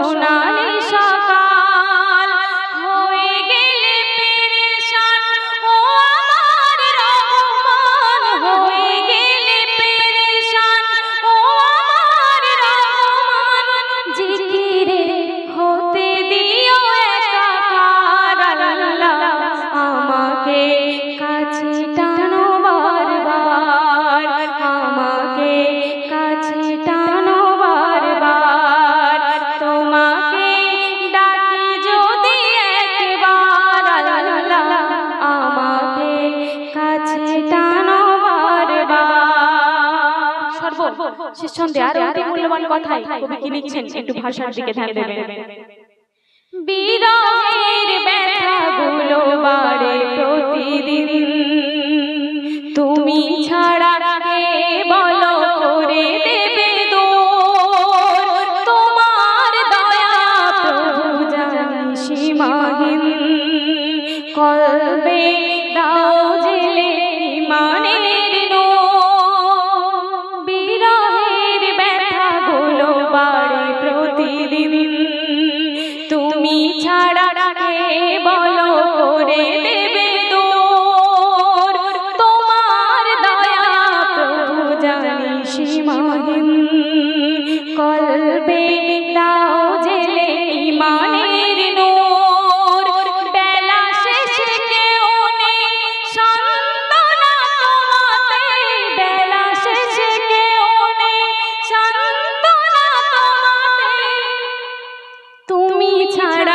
persona. শেষ সন্ধে আরও অতি মূল্যবান কথাই কবি কি লিখছেন, একটু ভাষার দিকে ধ্যান দেবেন। বিরহের ব্যথাগুলো বাড়ে প্রতিদিন। তুমি ছাড়া কে বলো করে দেবে তোমার দয়া প্রভু জানি সীমাহীন। কলবে দাও জেলে من time.